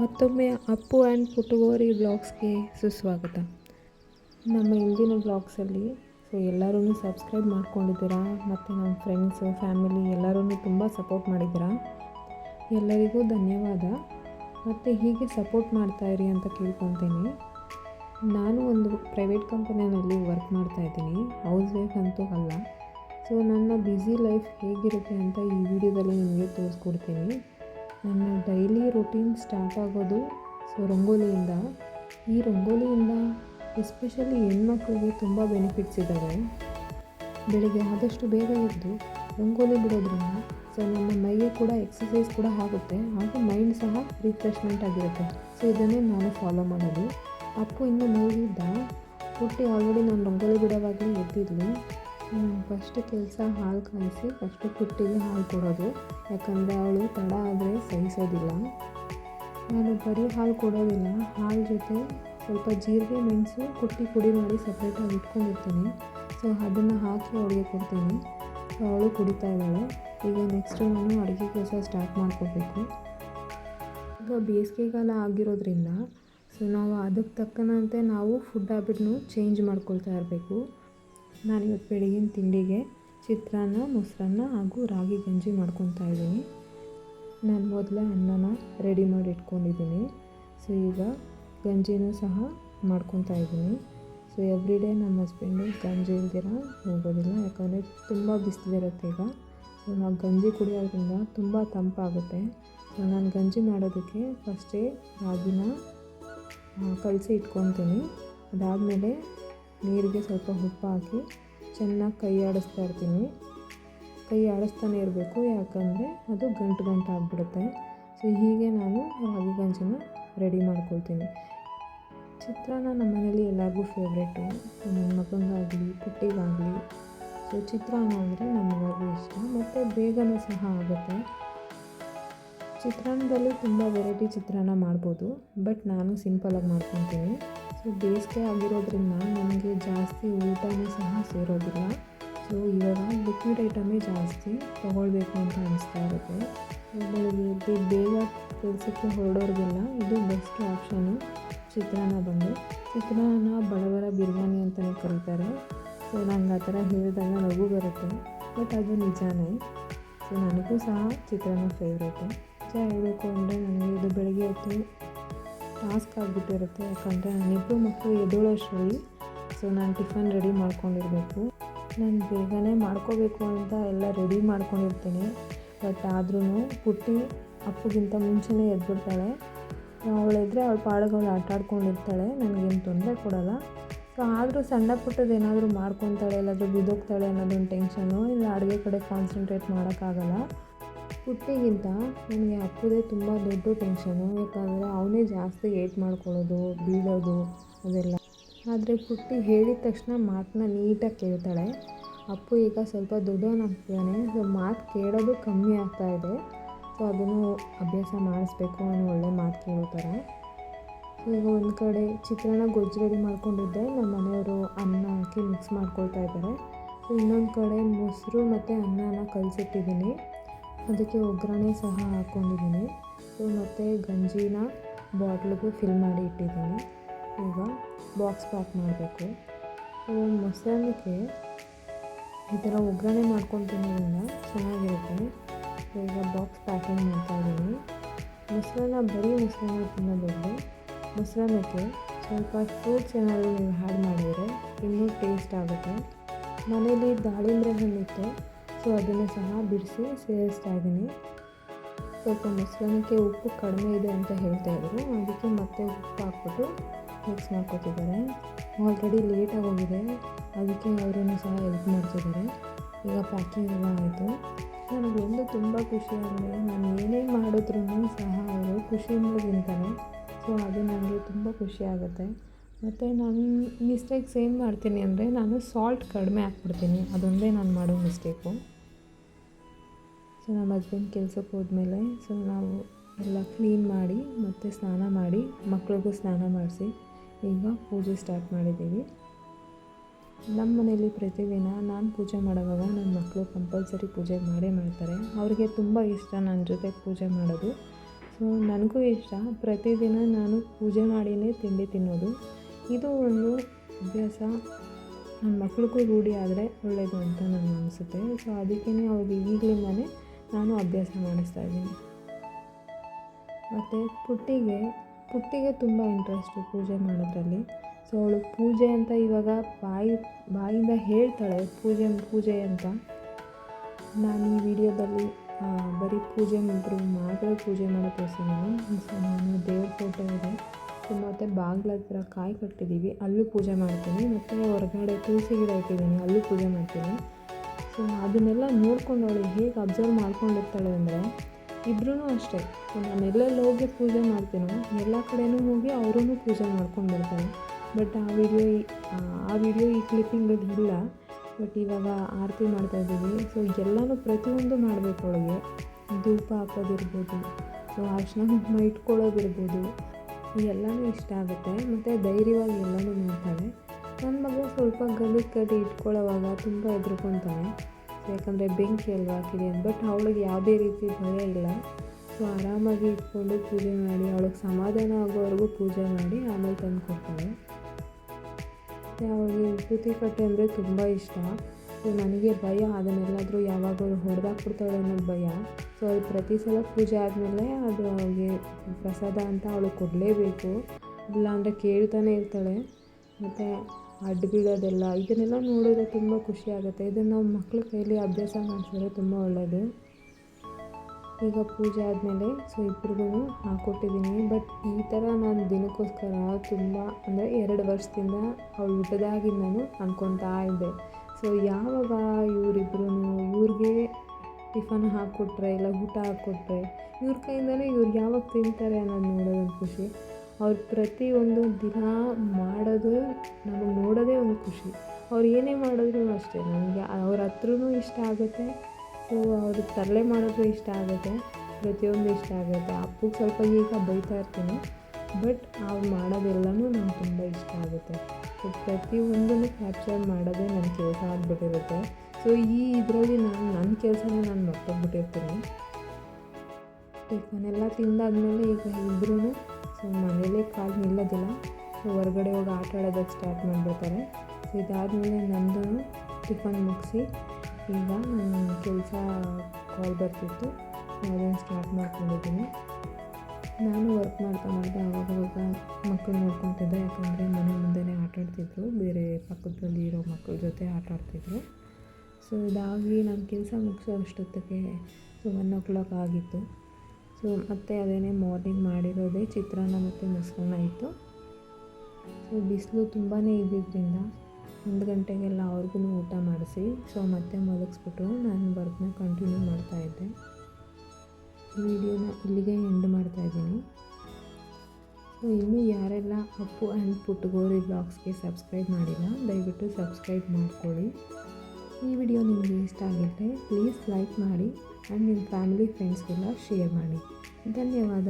ಮತ್ತೊಮ್ಮೆ ಅಪ್ಪು ಆ್ಯಂಡ್ ಪುಟ್ಟಗೋರಿ ಬ್ಲಾಗ್ಸ್ಗೆ ಸುಸ್ವಾಗತ. ನಮ್ಮ ಇಂದಿನ ಬ್ಲಾಗ್ಸಲ್ಲಿ ಸೊ ಎಲ್ಲರೂ ಸಬ್ಸ್ಕ್ರೈಬ್ ಮಾಡ್ಕೊಂಡಿದ್ದೀರಾ? ಮತ್ತು ನಮ್ಮ ಫ್ರೆಂಡ್ಸು, ಫ್ಯಾಮಿಲಿ ಎಲ್ಲರೂ ತುಂಬ ಸಪೋರ್ಟ್ ಮಾಡಿದ್ದೀರಾ? ಎಲ್ಲರಿಗೂ ಧನ್ಯವಾದ. ಮತ್ತು ಹೀಗೆ ಸಪೋರ್ಟ್ ಮಾಡ್ತಾಯಿರಿ ಅಂತ ಕೇಳ್ಕೊತೀನಿ ನಾನು ಒಂದು ಪ್ರೈವೇಟ್ ಕಂಪನಿಯಲ್ಲಿ ವರ್ಕ್ ಮಾಡ್ತಾಯಿದ್ದೀನಿ ಹೌಸ್ ವೈಫ್ ಅಂತೂ ಅಲ್ಲ. ಸೊ ನನ್ನ ಬ್ಯುಸಿ ಲೈಫ್ ಹೇಗಿರುತ್ತೆ ಅಂತ ಈ ವಿಡಿಯೋದಲ್ಲಿ ನಿಮಗೆ ತೋರಿಸ್ಕೊಡ್ತೀನಿ. ನನ್ನ ಡೈಲಿ ರುಟೀನ್ ಸ್ಟಾರ್ಟ್ ಆಗೋದು ಸೊ ರಂಗೋಲಿಯಿಂದ. ಈ ರಂಗೋಲಿಯಿಂದ ಎಸ್ಪೆಷಲಿ ಹೆಣ್ಮಕ್ಳಿಗೆ ತುಂಬ ಬೆನಿಫಿಟ್ಸ್ ಇದ್ದಾವೆ. ಬೆಳಿಗ್ಗೆ ಆದಷ್ಟು ಬೇಗ ಎದ್ದು ರಂಗೋಲಿ ಬಿಡೋದ್ರಿಂದ ಸೊ ನಮ್ಮ ಮೈಗೆ ಕೂಡ ಎಕ್ಸಸೈಸ್ ಕೂಡ ಆಗುತ್ತೆ, ಹಾಗೂ ಮೈಂಡ್ ಸಹ ರಿಫ್ರೆಶ್ಮೆಂಟ್ ಆಗಿರುತ್ತೆ. ಸೊ ಇದನ್ನೇ ನಾನು ಫಾಲೋ ಮಾಡೋದು. ಅಪ್ಪು ಇನ್ನೂ ಮಲಗಿದ್ದ ಹುಟ್ಟಿ ಆಲ್ರೆಡಿ ನಾನು ರಂಗೋಲಿ ಬಿಡೋವಾಗಲೇ ಎದ್ದಿದ್ಲು. ಫಸ್ಟ್ ಕೆಲಸ ಹಾಲು ಕಾಯಿಸಿ ಫಸ್ಟ್ ಪುಟ್ಟಿಗೆ ಹಾಲು ಕೊಡೋದು. ಯಾಕಂದರೆ ಅವಳು ತಡ ಆದರೆ ಸಹಿಸೋದಿಲ್ಲ. ನಾನು ಬರೀ ಹಾಲು ಕೊಡೋದಿಲ್ಲ. ಹಾಲು ಜೊತೆ ಸ್ವಲ್ಪ ಜೀರಿಗೆ, ಮೆಣಸು, ಕುಟ್ಟಿ ಪುಡಿ ಮಾಡಿ ಸಪ್ರೇಟಾಗಿ ಇಟ್ಕೊಂಡಿರ್ತೀನಿ. ಸೊ ಅದನ್ನು ಹಾಕಿ ಅವಳಿಗೆ ಕೊಡ್ತೀನಿ. ಸೊ ಅವಳು ಕುಡಿತಾ ಇದ್ದಾಳೆ. ಈಗ ನೆಕ್ಸ್ಟ್ ನಾನು ಅಡುಗೆ ಕೆಲಸ ಸ್ಟಾರ್ಟ್ ಮಾಡ್ಕೋಬೇಕು. ಈಗ ಬೇಸಿಗೆಗಾಲ ಆಗಿರೋದ್ರಿಂದ ಸೊ ನಾವು ಅದಕ್ಕೆ ತಕ್ಕನಂತೆ ನಾವು ಫುಡ್ ಹ್ಯಾಬಿಟ್ನು ಚೇಂಜ್ ಮಾಡ್ಕೊಳ್ತಾ ಇರಬೇಕು. ನಾನಿವತ್ತು ಬೆಳಗಿನ ತಿಂಡಿಗೆ ಚಿತ್ರಾನ್ನ, ಮೊಸರನ್ನ ಹಾಗೂ ರಾಗಿ ಗಂಜಿ ಮಾಡ್ಕೊತಾ ಇದ್ದೀನಿ. ನಾನು ಮೊದಲೇ ಅನ್ನನ ರೆಡಿ ಮಾಡಿ ಇಟ್ಕೊಂಡಿದ್ದೀನಿ. ಸೊ ಈಗ ಗಂಜಿನೂ ಸಹ ಮಾಡ್ಕೊತಾ ಇದ್ದೀನಿ. ಸೊ ಎವ್ರಿ ಡೇ ನಮ್ಮ ಹಸ್ಬೆಂಡು ಗಂಜಿ ಇಲ್ದಿರ ಹೋಗೋದಿಲ್ಲ. ಯಾಕಂದರೆ ತುಂಬ ಬಿಸಿಲಿರುತ್ತೆ ಈಗ. ಸೊ ನಾವು ಗಂಜಿ ಕುಡಿಯೋದ್ರಿಂದ ತುಂಬ ತಂಪಾಗುತ್ತೆ. ಸೊ ನಾನು ಗಂಜಿ ಮಾಡೋದಕ್ಕೆ ಫಸ್ಟೇ ರಾಗಿನ ಕಲಸಿ ಇಟ್ಕೊತೀನಿ. ಅದಾದಮೇಲೆ ನೀರಿಗೆ ಸ್ವಲ್ಪ ಉಪ್ಪು ಹಾಕಿ ಚೆನ್ನಾಗಿ ಕೈ ಆಡಿಸ್ತಾ ಇರ್ತೀನಿ. ಕೈ ಆಡಿಸ್ತಾನೆ ಇರಬೇಕು, ಯಾಕಂದರೆ ಅದು ಗಂಟು ಗಂಟು ಆಗಿಬಿಡುತ್ತೆ. ಸೊ ಹೀಗೆ ನಾನು ರಾಗಿ ಗಂಜಿನ ರೆಡಿ ಮಾಡ್ಕೊಳ್ತೀನಿ. ಚಿತ್ರಾನ್ನ ನಮ್ಮ ಮನೇಲಿ ಎಲ್ಲರಿಗೂ ಫೇವ್ರೇಟು ನನ್ನ ಮಗನಿಗಾಗಲಿ ಪುಟ್ಟಿಗಾಗಲಿ. ಸೊ ಚಿತ್ರಾನ್ನ ಅಂದರೆ ನಮಗಾಗೂ ಇಷ್ಟ. ಮತ್ತು ಬೇಗನೂ ಸಹ ಆಗುತ್ತೆ. ಚಿತ್ರಾನ್ನದಲ್ಲಿ ತುಂಬ ವೆರೈಟಿ ಚಿತ್ರಾನ್ನ ಮಾಡ್ಬೋದು, ಬಟ್ ನಾನು ಸಿಂಪಲಾಗಿ ಮಾಡ್ಕೊತೀನಿ. ಸೊ, ಬೇಸಿಗೆ ಆಗಿರೋದ್ರಿಂದ ನನಗೆ ಜಾಸ್ತಿ ಊಟನೂ ಸಹ ಸೇರೋದಿಲ್ಲ. ಸೊ, ಇವಾಗ ಲಿಕ್ವಿಡ್ ಐಟಮೇ ಜಾಸ್ತಿ ತೊಗೊಳ್ಬೇಕು ಅಂತ ಅನಿಸ್ತಾ ಇರುತ್ತೆ. ಬೆಳಗ್ಗೆ ಬೇಗ ಕೆಲಸಕ್ಕೆ ಹೊರಡೋರಿಗೆಲ್ಲ ಇದು ಬೆಸ್ಟ್ ಆಪ್ಷನು ಚಿತ್ರಾನ್ನ ಬಂದು. ಚಿತ್ರಾನ್ನ ಬಡವರ ಬಿರಿಯಾನಿ ಅಂತಲೇ ಕರೀತಾರೆ. ಸೊ, ನಂಗೆ ಆ ಥರ ಹೇಳಿದಾಗ ನಗು ಬರುತ್ತೆ, ಬಟ್ ಅದು ನಿಜಾನೇ. ಸೊ, ನನಗೂ ಸಹ ಚಿತ್ರಾನ್ನ ಫೇವ್ರೇಟು ನಿಜ ಹೇಳಬೇಕು ಅಂದರೆ ನನಗೆ ಇದು ಬೆಳಗ್ಗೆ ಹೊತ್ತು ಟಾಸ್ಕ್ ಆಗಿಬಿಟ್ಟಿರುತ್ತೆ. ಯಾಕಂದರೆ ನಾನಿಬ್ಬರು ಮಕ್ಕಳು ಎದ್ದೋಳೋಷ್ಟರಲ್ಲಿ ಸೊ ನಾನು ಟಿಫನ್ ರೆಡಿ ಮಾಡ್ಕೊಂಡಿರಬೇಕು. ನಾನು ಬೇಗನೆ ಮಾಡ್ಕೋಬೇಕು ಅಂತ ಎಲ್ಲ ರೆಡಿ ಮಾಡ್ಕೊಂಡಿರ್ತೀನಿ. ಬಟ್ ಆದ್ರೂ ಪುಟ್ಟಿ ಅಪ್ಪಗಿಂತ ಮುಂಚೆನೇ ಎದ್ಬಿಡ್ತಾಳೆ. ಅವಳಿದ್ರೆ ಅವಳ ಪಾಡಗಳು ಆಟ ಆಡ್ಕೊಂಡಿರ್ತಾಳೆ, ನನಗೇನು ತೊಂದರೆ ಕೊಡೋಲ್ಲ. ಸೊ ಆದರೂ ಸಣ್ಣ ಪುಟ್ಟದ್ದು ಏನಾದರೂ ಮಾಡ್ಕೊತಾಳೆ, ಎಲ್ಲಾದರೂ ಬಿದ್ದೋಗ್ತಾಳೆ ಅನ್ನೋದೊಂದು ಟೆನ್ಷನು ಇಲ್ಲ ಅಡುಗೆ ಕಡೆ ಕಾನ್ಸಂಟ್ರೇಟ್ ಮಾಡೋಕ್ಕಾಗಲ್ಲ. ಪುಟ್ಟಿಗಿಂತ ನನಗೆ ಅಪ್ಪುದೇ ತುಂಬ ದೊಡ್ಡ ಟೆನ್ಷನು ಯಾಕಂದರೆ ಅವನೇ ಜಾಸ್ತಿ ಏಟ್ ಮಾಡ್ಕೊಳ್ಳೋದು, ಬೀಳೋದು, ಅದೆಲ್ಲ. ಆದರೆ ಪುಟ್ಟಿ ಹೇಳಿದ ತಕ್ಷಣ ಮಾತನ್ನ ನೀಟಾಗಿ ಕೇಳ್ತಾಳೆ. ಅಪ್ಪು ಈಗ ಸ್ವಲ್ಪ ದೊಡ್ಡವನಾಗ್ತಿದ್ದಾನೆ ಸೊ ಮಾತು ಕೇಳೋದು ಕಮ್ಮಿ ಆಗ್ತಾ ಇದೆ. ಸೊ ಅದನ್ನು ಅಭ್ಯಾಸ ಮಾಡಿಸ್ಬೇಕು ಅವನು ಒಳ್ಳೆ ಮಾತು ಕೇಳೋ ಈಗ ಒಂದು ಕಡೆ ಚಿತ್ರಾನ್ನ ಗೊಜ್ಜು ರೆಡಿ ಮಾಡ್ಕೊಂಡಿದ್ದೆ. ನಮ್ಮ ಮನೆಯವರು ಅನ್ನ ಹಾಕಿ ಮಿಕ್ಸ್ ಮಾಡ್ಕೊಳ್ತಾ ಇದ್ದಾರೆ. ಸೊ ಇನ್ನೊಂದು ಕಡೆ ಮೊಸರು ಮತ್ತು ಅನ್ನನ ಕಲಸಿಟ್ಟಿದ್ದೀನಿ. ಅದಕ್ಕೆ ಒಗ್ಗರಣೆ ಸಹ ಹಾಕ್ಕೊಂಡಿದ್ದೀನಿ ಸೊ ಮತ್ತು ಗಂಜಿನ ಬಾಟ್ಲಿಗೂ ಫಿಲ್ ಮಾಡಿ ಇಟ್ಟಿದ್ದೀನಿ. ಈಗ ಬಾಕ್ಸ್ ಪ್ಯಾಕ್ ಮಾಡಬೇಕು. ಸೊ ಮೊಸರನ್ನಕ್ಕೆ ಈ ಥರ ಒಗ್ಗರಣೆ ಮಾಡ್ಕೊಂಡು ತಿನ್ನೋದ್ರಿಂದ ಚೆನ್ನಾಗಿರುತ್ತೆ. ಈಗ ಬಾಕ್ಸ್ ಪ್ಯಾಕಿಂಗ್ ಮಾಡ್ತಾಯಿದ್ದೀನಿ ಮೊಸರನ್ನ ಬರೀ ಮೊಸರನ್ನ ತಿನ್ನೋದೊಂದು ಮೊಸರನ್ನಕ್ಕೆ ಸ್ವಲ್ಪ ಫ್ರೂಟ್ಸ್ ಏನಾದರೂ ನೀವು ಆ್ಯಡ್ ಮಾಡಿದರೆ ಇನ್ನೂ ಟೇಸ್ಟ್ ಆಗುತ್ತೆ. ಮನೇಲಿ ದಾಳಿಂಬೆ ಹಣ್ಣಿತ್ತು ಸೊ ಅದನ್ನು ಸಹ ಬಿಡಿಸಿ ಸೇರಿಸ್ತಾ ಇದ್ದೀನಿ. ಸ್ವಲ್ಪ ಮೊಸರನ್ನಕ್ಕೆ ಉಪ್ಪು ಕಡಿಮೆ ಇದೆ ಅಂತ ಹೇಳ್ತಾ ಇದ್ರು. ಅದಕ್ಕೆ ಮತ್ತೆ ಉಪ್ಪು ಹಾಕ್ಬಿಟ್ಟು ಮಿಕ್ಸ್ ಮಾಡ್ಕೊತಿದ್ದಾರೆ. ಆಲ್ರೆಡಿ ಲೇಟಾಗಿ ಹೋಗಿದೆ ಅದಕ್ಕೆ ಅವರನ್ನು ಸಹ ಹೆಲ್ಪ್ ಮಾಡ್ತಿದ್ದಾರೆ. ಈಗ ಪ್ಯಾಕಿಂಗ್ ಎಲ್ಲ ಆಯಿತು. ನನಗೊಂದು ತುಂಬ ಖುಷಿ ಅಂದರೆ ನಾನು ಏನೇ ಮಾಡಿದ್ರೂ ಸಹ ಅವರು ಖುಷಿಯಿಂದ ತಿಂತಾರೆ. ಸೊ ಅದು ನನಗೆ ತುಂಬ ಖುಷಿ ಆಗುತ್ತೆ. ಮತ್ತು ನಾನು ಮಿಸ್ಟೇಕ್ಸ್ ಏನು ಮಾಡ್ತೀನಿ ಅಂದರೆ ನಾನು ಸಾಲ್ಟ್ ಕಡಿಮೆ ಹಾಕ್ಬಿಡ್ತೀನಿ. ಅದೊಂದೇ ನಾನು ಮಾಡೋ ಮಿಸ್ಟೇಕು ಸೊ ನಮ್ಮ ಹಸ್ಬೆಂಡ್ ಕೆಲ್ಸಕ್ಕೆ ಹೋದ್ಮೇಲೆ ಸೊ ನಾವು ಎಲ್ಲ ಕ್ಲೀನ್ ಮಾಡಿ, ಮತ್ತು ಸ್ನಾನ ಮಾಡಿ ಮಕ್ಕಳಿಗೂ ಸ್ನಾನ ಮಾಡಿಸಿ, ಈಗ ಪೂಜೆ ಸ್ಟಾರ್ಟ್ ಮಾಡಿದ್ದೀವಿ. ನಮ್ಮ ಮನೇಲಿ ಪ್ರತಿದಿನ ನಾನು ಪೂಜೆ ಮಾಡೋವಾಗ ನನ್ನ ಮಕ್ಕಳು ಕಂಪಲ್ಸರಿ ಪೂಜೆ ಮಾಡೇ ಮಾಡ್ತಾರೆ. ಅವ್ರಿಗೆ ತುಂಬ ಇಷ್ಟ ನನ್ನ ಜೊತೆ ಪೂಜೆ ಮಾಡೋದು. ಸೊ ನನಗೂ ಇಷ್ಟ. ಪ್ರತಿದಿನ ನಾನು ಪೂಜೆ ಮಾಡಿಯೇ ತಿಂಡಿ ತಿನ್ನೋದು. ಇದು ಒಂದು ಅಭ್ಯಾಸ ನನ್ನ ಮಕ್ಳಿಗೂ ರೂಢಿ ಆದರೆ ಒಳ್ಳೆಯದು ಅಂತ ನನಗೆ ಅನಿಸುತ್ತೆ. ಸೊ ಅದಕ್ಕೇ ಅವ್ರಿಗೆ ಈಗಲಿಂದನೇ ನಾನು ಅಭ್ಯಾಸ ಮಾಡಿಸ್ತಾ ಇದ್ದೀನಿ. ಮತ್ತು ಪುಟ್ಟಿಗೆ ಪುಟ್ಟಿಗೆ ತುಂಬ ಇಂಟ್ರೆಸ್ಟು ಪೂಜೆ ಮಾಡೋದ್ರಲ್ಲಿ. ಸೊ ಅವಳು ಪೂಜೆ ಅಂತ ಇವಾಗ ಬಾಯಿ, ಬಾಯಿಂದ ಹೇಳ್ತಾಳೆ, ಪೂಜೆ ಪೂಜೆ ಅಂತ. ನಾನು ಈ ವಿಡಿಯೋದಲ್ಲಿ ಬರೀ ಪೂಜೆ ಮಾಡ್ರು ಮಾತ್ರ ಪೂಜೆ ಮಾಡೋ ತೋರಿಸಿದ್ದೀನಿ ಸೊ ನಾನು ದೇವ್ರ ಫೋಟೋ ಇದೆ. ಮತ್ತು ಬಾಗಿಲ ಹತ್ರ ಕಾಯಿ ಕಟ್ಟಿದ್ದೀವಿ. ಅಲ್ಲೂ ಪೂಜೆ ಮಾಡ್ತೀನಿ. ಮತ್ತು ಹೊರಗಡೆ ತುಳಸಿ ಗಿಡ ಇಟ್ಟಿದ್ದೀನಿ. ಅಲ್ಲೂ ಪೂಜೆ ಮಾಡ್ತೀನಿ. ಸೊ ಅದನ್ನೆಲ್ಲ ನೋಡ್ಕೊಂಡು ಅವಳು ಹೇಗೆ ಅಬ್ಸರ್ವ್ ಮಾಡ್ಕೊಂಡಿರ್ತಾಳೆ ಅಂದರೆ ಇಬ್ಬರೂ ಅಷ್ಟೇ. ನಾನು ಎಲ್ಲೆಲ್ಲಿ ಹೋಗಿ ಪೂಜೆ ಮಾಡ್ತೀನೋ, ಎಲ್ಲ ಕಡೆನೂ ಹೋಗಿ ಅವರೂ ಪೂಜೆ ಮಾಡ್ಕೊಂಡು ಬರ್ತಾರೆ ಬಟ್ ಆ ವಿಡಿಯೋ ಆ ವಿಡಿಯೋ ಈ ಕ್ಲಿಪ್ಪಿಂಗಲ್ಲಿ ಇಲ್ಲ. ಬಟ್ ಇವಾಗ ಆರತಿ ಮಾಡ್ತಾ ಇದ್ದೀವಿ. ಸೊ ಎಲ್ಲನೂ ಪ್ರತಿಯೊಂದು ಮಾಡಬೇಕು ಅವಳಿಗೆ. ಧೂಪ ಹಾಕೋದಿರ್ಬೋದು. ಸೊ ಅರ್ಶನ ಇಟ್ಕೊಳ್ಳೋದಿರ್ಬೋದು. ಎಲ್ಲನೂ ಇಷ್ಟ ಆಗುತ್ತೆ. ಮತ್ತು ಧೈರ್ಯವಾಗಿ ಎಲ್ಲನೂ ಮಾಡ್ತಾಳೆ ನನ್ನ ಮಗ ಸ್ವಲ್ಪ ಗಲೀಜು ಕಟ್ಟಿ ಇಟ್ಕೊಳ್ಳೋವಾಗ ತುಂಬ ಹೆದ್ರ್ಕೊತಾನೆ ಯಾಕಂದರೆ ಬೆಂಕಿ ಅಲ್ವಾ ಹಾಕಿದೆ ಬಟ್ ಅವಳಿಗೆ ಯಾವುದೇ ರೀತಿ ಭಯ ಇಲ್ಲ. ಸೊ ಆರಾಮಾಗಿ ಇಟ್ಕೊಂಡು ಪೂಜೆ ಮಾಡಿ, ಅವಳಿಗೆ ಸಮಾಧಾನ ಆಗೋವರೆಗೂ ಪೂಜೆ ಮಾಡಿ ಆಮೇಲೆ ತಂದು ಕೊಡ್ತಾಳೆ ಅವಳಿಗೆ ವಿಭೂತಿ ಕಟ್ಟೆ ಅಂದರೆ ತುಂಬ ಇಷ್ಟ. ಸೊ ನನಗೆ ಭಯ, ಅದನ್ನೆಲ್ಲಾದರೂ ಯಾವಾಗಲೂ ಹೊಡೆದಾಕ್ಬಿಡ್ತಾಳೆ ಅನ್ನೋ ಭಯ. ಸೊ ಅದು ಪ್ರತಿ ಸಲ ಪೂಜೆ ಆದಮೇಲೆ ಅದು ಅವಳಿಗೆ ಪ್ರಸಾದ ಅಂತ ಅವಳು ಕೊಡಲೇಬೇಕು. ಇಲ್ಲಾಂದರೆ ಕೇಳ್ತಾನೆ ಇರ್ತಾಳೆ. ಮತ್ತು ಅಡ್ಡು ಬೀಳೋದೆಲ್ಲ ಇದನ್ನೆಲ್ಲ ನೋಡಿದ್ರೆ ತುಂಬ ಖುಷಿ ಆಗುತ್ತೆ. ಇದನ್ನು ನಾವು ಮಕ್ಳ ಕೈಲಿ ಅಭ್ಯಾಸ ಮಾಡಿಸಿದ್ರೆ ತುಂಬ ಒಳ್ಳೆಯದು ಈಗ ಪೂಜೆ ಆದಮೇಲೆ ಸೊ ಇಬ್ರಿಗೂ ಹಾಕ್ಕೊಟ್ಟಿದ್ದೀನಿ ಬಟ್ ಈ ಥರ ನಾನು ದಿನಕ್ಕೋಸ್ಕರ ತುಂಬ, ಅಂದರೆ ಎರಡು ವರ್ಷದಿಂದ ಅವಳು ಹುಟ್ಟದಾಗಿ ನಾನು ಅಂದ್ಕೊತಾ ಇದ್ದೆ. ಸೊ ಯಾವಾಗ ಇವರಿಬ್ರು ಇವ್ರಿಗೆ ಟಿಫನ್ ಹಾಕ್ಕೊಟ್ರೆ ಇಲ್ಲ ಊಟ ಹಾಕ್ಕೊಟ್ರೆ, ಇವ್ರ ಕೈಯಿಂದಲೇ ಇವ್ರು ಯಾವಾಗ ತಿಂತಾರೆ ಅನ್ನೋದು ನೋಡೋದೊಂದು ಖುಷಿ. ಅವ್ರು ಪ್ರತಿಯೊಂದು ದಿನ ಮಾಡೋದು ನಮಗೆ ನೋಡೋದೇ ಒಂದು ಖುಷಿ. ಅವ್ರು ಏನೇ ಮಾಡಿದ್ರು ಅಷ್ಟೇ ನನಗೆ ಅವ್ರ ಹತ್ರನೂ ಇಷ್ಟ ಆಗುತ್ತೆ, ಸೊ ಅವರು ತರಲೆ ಮಾಡೋದು ಇಷ್ಟ ಆಗುತ್ತೆ, ಪ್ರತಿಯೊಂದು ಇಷ್ಟ ಆಗುತ್ತೆ. ಅಪ್ಪಗೆ ಸ್ವಲ್ಪ ಈಗ ಬೈತಾ ಇರ್ತೀನಿ, ಬಟ್ ಅವ್ರು ಮಾಡೋದೆಲ್ಲನೂ ನಂಗೆ ತುಂಬ ಇಷ್ಟ ಆಗುತ್ತೆ. ಪ್ರತಿಯೊಂದನ್ನು ಕ್ಯಾಪ್ಚರ್ ಮಾಡೋದೇ ನನ್ನ ಕೆಲಸ ಆಗಿಬಿಟ್ಟಿರುತ್ತೆ. ಸೊ ಈ ಇದರಲ್ಲಿ ನಾನು, ನನ್ನ ಕೆಲಸನೇ ನಾನು ಮರ್ತೋಗ್ಬಿಟ್ಟಿರ್ತೀನಿ. ಟಿಫನ್ ತಿಂದಾದಮೇಲೆ ತಿಂದಾದ್ಮೇಲೆ ಈಗ ಇಬ್ಬರೂ ಸೊ ಮನೇಲೇ ಕಾಲು ನಿಲ್ಲೋದಿಲ್ಲ. ಸೊ ಹೊರಗಡೆ ಹೋಗಿ ಆಟ ಆಡೋದಕ್ಕೆ ಸ್ಟಾರ್ಟ್ ಮಾಡಿಬಿಡ್ತಾರೆ. ಸೊ ಇದಾದಮೇಲೆ ನಂದು ಟಿಫನ್ ಮುಗಿಸಿ ಈಗ ನನ್ನ ಕೆಲಸ ಕಾಲ್ ಬರ್ತಿತ್ತು. ಅದನ್ನು ಸ್ಟಾರ್ಟ್ ಮಾಡ್ಕೊಂಡಿದ್ದೀನಿ. ನಾನು ವರ್ಕ್ ಮಾಡ್ತಾ ಮಾಡ್ತಾ ಅವಾಗವಾಗ ಮಕ್ಕಳು ನೋಡ್ಕೊತಿದ್ದೆ, ಯಾಕಂದರೆ ಮನೆ ಮುಂದೆನೇ ಆಟ ಆಡ್ತಿದ್ರು ಬೇರೆ ಪಕ್ಕದಲ್ಲಿ ಇರೋ ಮಕ್ಕಳ ಜೊತೆ ಆಟ ಆಡ್ತಿದ್ರು ಸೊ ಇದಾಗಿ ನಾನು ಕೆಲಸ ಮುಗಿಸೋ ಅಷ್ಟೊತ್ತಿಗೆ ಸೊ ಒನ್ ಓ ಕ್ಲಾಕ್ ಆಗಿತ್ತು. ಸೊ ಮತ್ತೆ ಅದೇನೇ ಮಾರ್ನಿಂಗ್ ಮಾಡಿರೋದೇ ಚಿತ್ರಾನ್ನ ಮತ್ತು ಮೊಸರನ್ನ ಇತ್ತು. ಸೊ ಬಿಸಿಲು ತುಂಬಾ ಇದ್ದಿದ್ದರಿಂದ ಒಂದು ಗಂಟೆಗೆಲ್ಲ ಅವ್ರಿಗೂ ಊಟ ಮಾಡಿಸಿ ಸೊ ಮತ್ತೆ ಮಲಗಿಸ್ಬಿಟ್ಟು ನಾನು ವರ್ಕ್ನ ಕಂಟಿನ್ಯೂ ಮಾಡ್ತಾಯಿದ್ದೆ ವೀಡಿಯೋನ ಇಲ್ಲಿಗೆ ಎಂಡ್ ಮಾಡ್ತಾಯಿದ್ದೀನಿ ಇನ್ನೂ ಯಾರೆಲ್ಲ ಅಪ್ಪು ಆ್ಯಂಡ್ ಪುಟ್ಗೋರಿ ಬ್ಲಾಗ್ಸ್ಗೆ ಸಬ್ಸ್ಕ್ರೈಬ್ ಮಾಡಿಲ್ಲ, ದಯವಿಟ್ಟು ಸಬ್ಸ್ಕ್ರೈಬ್ ಮಾಡ್ಕೊಳ್ಳಿ. ಈ ವಿಡಿಯೋ ನಿಮಗೆ ಇಷ್ಟ ಆಗಿದ್ದರೆ ಪ್ಲೀಸ್ ಲೈಕ್ ಮಾಡಿ ಆ್ಯಂಡ್ ನಿಮ್ಮ ಫ್ಯಾಮಿಲಿ ಫ್ರೆಂಡ್ಸ್ಗೆಲ್ಲ ಶೇರ್ ಮಾಡಿ. ಧನ್ಯವಾದ.